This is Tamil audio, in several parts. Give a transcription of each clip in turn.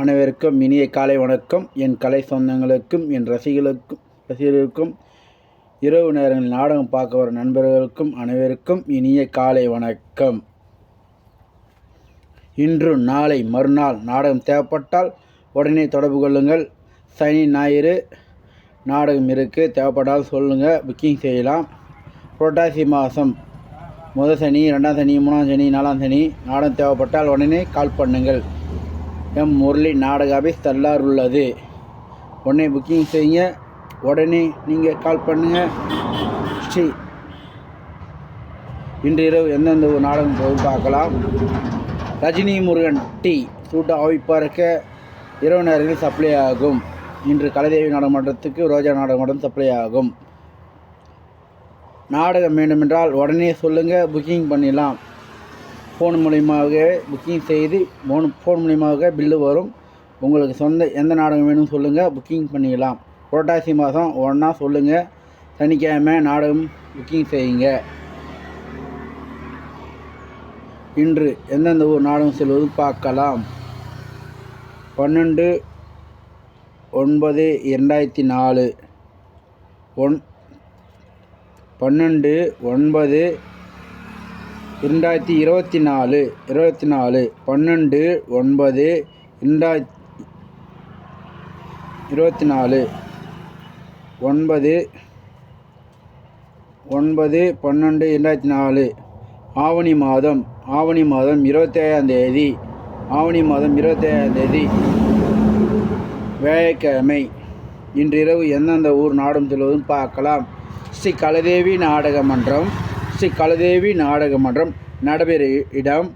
அனைவருக்கும் இனிய காலை வணக்கம். என் கலை சொந்தங்களுக்கும் என் ரசிகளுக்கும் ரசிகர்களுக்கும் இரவு நேரங்களில் நாடகம் பார்க்க வரும் நண்பர்களுக்கும் அனைவருக்கும் இனிய காலை வணக்கம். இன்று நாளை மறுநாள் நாடகம் தேவைப்பட்டால் உடனே தொடர்பு கொள்ளுங்கள். சனி ஞாயிறு நாடகம் இருக்குது தேவைப்பட்டால் சொல்லுங்கள் புக்கிங் செய்யலாம். புரட்டாசி மாதம் முதல் சனி ரெண்டாம் சனி மூணாம் சனி நாலாம் சனி நாடகம் தேவைப்பட்டால் உடனே கால் பண்ணுங்கள். எம் முரளி நாடக ஆபீஸ் தள்ளார் உள்ளது. உடனே புக்கிங் செய்யுங்க உடனே நீங்கள் கால் பண்ணுங்கள் ஸ்ரீ இன்று இரவு எந்தெந்த ஒரு நாடகம் போய் பார்க்கலாம். ரஜினி முருகன் டி சூட்டு ஆவிப்பார்க்க இரவு நேரத்தில் சப்ளை ஆகும். இன்று கலைதேவி நாடகமன்றத்துக்கு ரோஜா நாடகமன்றம் சப்ளை ஆகும். நாடகம் வேண்டுமென்றால் உடனே சொல்லுங்கள் புக்கிங் பண்ணிடலாம். ஃபோன் மூலியமாக புக்கிங் செய்து ஃபோன் ஃபோன் மூலியமாக பில்லு வரும். உங்களுக்கு சொந்த எந்த நாடகம் வேணும்னு சொல்லுங்கள் புக்கிங் பண்ணிக்கலாம் புரட்டாசி மாதம் ஒன்றா சொல்லுங்கள் சனிக்கிழமை நாடகம் புக்கிங் செய்யுங்க. இன்று எந்தெந்த ஊர் நாடகம் செல்வது பார்க்கலாம். பன்னெண்டு ஒன்பது இரண்டாயிரத்தி நாலு. ஒன் பன்னெண்டு ஒன்பது இரண்டாயிரத்தி இருபத்தி நாலு இருபத்தி நாலு பன்னெண்டு ஒன்பது ரெண்டாயிரத்தி இருபத்தி நாலு ஒன்பது ஒன்பது பன்னெண்டு இரண்டாயிரத்தி நாலு ஆவணி மாதம் ஆவணி மாதம் இருபத்தேழாம் தேதி ஆவணி மாதம் இருபத்தேழாம் தேதி வேலைக்கிழமை இன்றிரவு எந்தெந்த ஊர் நாடும் செல்வதும் பார்க்கலாம். ஸ்ரீ கலதேவி நாடக மன்றம் ஸ்ரீ கலதேவி நாடக மன்றம் நடைபெற இடம்.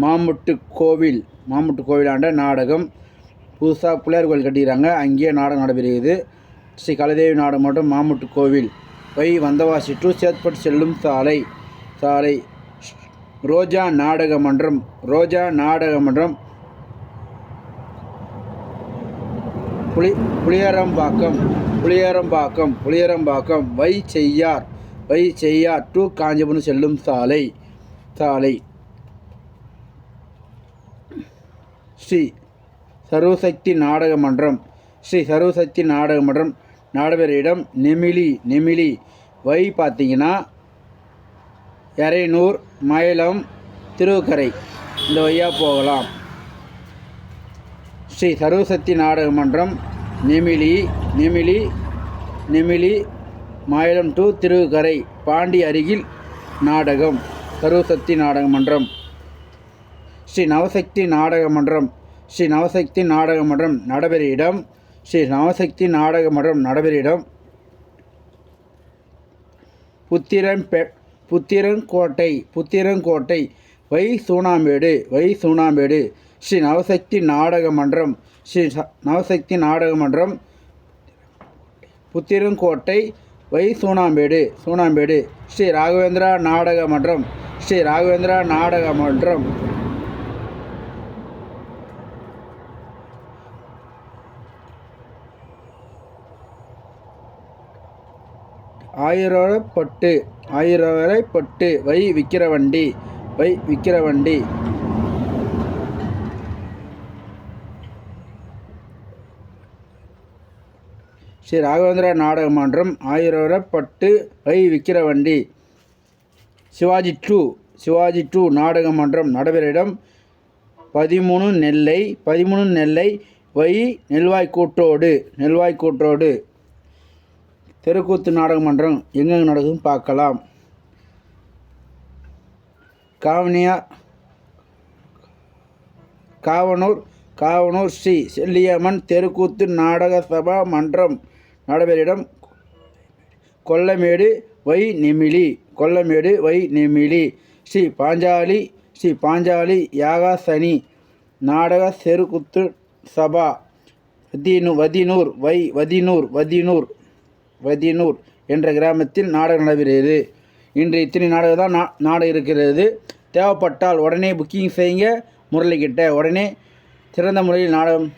மாமுட்டு கோவில் மாமுட்டு கோவிலாண்ட நாடகம். புதுசாக பிள்ளையார் கோவில் கட்டிக்கிறாங்க. அங்கேயே நாடகம் நடைபெறுகிறது ஸ்ரீ கலதேவி நாடக மன்றம் மாமுட்டு கோவில். வை வந்தவாசி டு சேத்பட் செல்லும் சாலை. சாலை. ரோஜா நாடக மன்றம். ரோஜா நாடக மன்றம். புளி புளியரம்பாக்கம். புளியரம்பாக்கம். புளியரம்பாக்கம். வை செய்யார். வை செய்யா டு காஞ்சிபுரம் செல்லும் சாலை. சாலை. ஸ்ரீ சர்வசக்தி நாடக மன்றம். ஸ்ரீ சர்வசக்தி நாடக மன்றம். நடைபெற இடம் நெமிலி நெமிலி. வை பார்த்தீங்கன்னா எரையனூர் மயிலம் திருவுக்கரை இந்த வழியாக போகலாம். ஸ்ரீ சர்வசக்தி நாடக மன்றம். நெமிலி நெமிலி நெமிலி. மாயலம் டூ திருவுக்கரை பாண்டி அருகில் நாடகம் கருவசக்தி நாடக மன்றம். ஸ்ரீ நவசக்தி நாடக மன்றம். ஸ்ரீ நவசக்தி நாடக மன்றம் நடைபெற இடம். ஸ்ரீ நவசக்தி நாடக மன்றம் நடைபெற இடம். புத்திரன் பெ புத்திரங்கோட்டை புத்திரங்கோட்டை வை சூணாம்பேடு வை சூணாம்பேடு ஸ்ரீ நவசக்தி நாடக மன்றம். ஸ்ரீ ச- நவசக்தி நாடக மன்றம். புத்திரங்கோட்டை வை சூனாம்பேடு சூனாம்பேடு. ஸ்ரீ ராகவேந்திரா நாடக மன்றம் ஸ்ரீ ராகவேந்திரா நாடக மன்றம். ஆயிரம் பட்டு வை விக்கிரவண்டி வை விக்கிரவண்டி. ஸ்ரீ ராகவேந்திரா நாடக மன்றம் Ayirappattu via Vikravandi. Sivaji two Sivaji two நாடக மன்றம் நடைபெற இடம் பதிமூணு நெல்லை பதிமூணு நெல்லை வை நெல்வாய் கூட்டோடு நெல்வாய் கூட்டோடு தெருக்கூத்து நாடக மன்றம் எங்கெங்கே நடக்குதுன்னு பார்க்கலாம். காவனியா காவனூர் காவனூர் ஸ்ரீ செல்லியம்மன் தெருக்கூத்து நாடக சபா மன்றம் நடைபெற இடம் கொல்லமேடு வை நெமிலி கொல்லமேடு வை நெமிலி. ஸ்ரீ பாஞ்சாலி ஸ்ரீ பாஞ்சாலி யாகாசனி நாடக செருக்குத்து சபா வதினு வதினூர் வை வதினூர் வதினூர் வதினூர் என்ற கிராமத்தில் நாடகம் நடைபெறுகிறது. இன்று இத்தனை நாடகம் தான் நா நாடகம் இருக்கிறது. தேவைப்பட்டால் உடனே புக்கிங் செய்யுங்க. முரளிக்கிட்ட உடனே சிறந்த முறையில் நாடகம்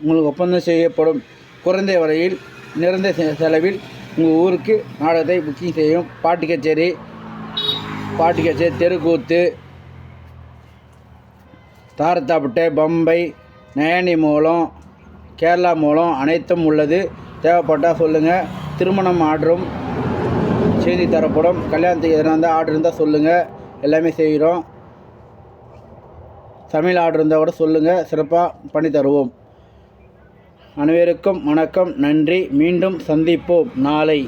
உங்களுக்கு ஒப்பந்தம் செய்யப்படும். குறைந்த வரையில் நிறந்த செ- செலவில் உங்கள் ஊருக்கு நாடகத்தை புக்கிங் செய்யும். பாட்டு கச்சேரி பாட்டு கச்சேரி தெருக்கூத்து தாரத்தாப்பட்டை பம்பை நயனி மூலம் கேரளா மூலம் அனைத்தும் உள்ளது. தேவைப்பட்டால் சொல்லுங்கள் திருமணம் ஆர்டரும் செய்தி தரப்படும். கல்யாணத்துக்கு எதனா இருந்தால் ஆர்டர் இருந்தால் சொல்லுங்கள் எல்லாமே செய்கிறோம் தமிழ் ஆர்டர் இருந்தால் கூட சொல்லுங்கள் சிறப்பாக பண்ணி தருவோம். அனைவருக்கும் வணக்கம் நன்றி. மீண்டும் சந்திப்போம் நாளை.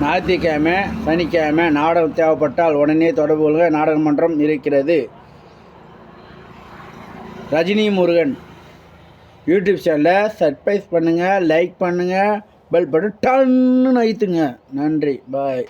ஞாயிற்றுக்கிழமை சனிக்கிழமை நாடகம் தேவைப்பட்டால் உடனே தொடர்பு கொள்க நாடகமன்றம் இருக்கிறது. ரஜினி முருகன் யூடியூப் சேனலை சர்ப்ரைஸ் பண்ணுங்கள் லைக் பண்ணுங்கள் பெல் பட்டன் டன்னு அழுத்துங்க. நன்றி பாய்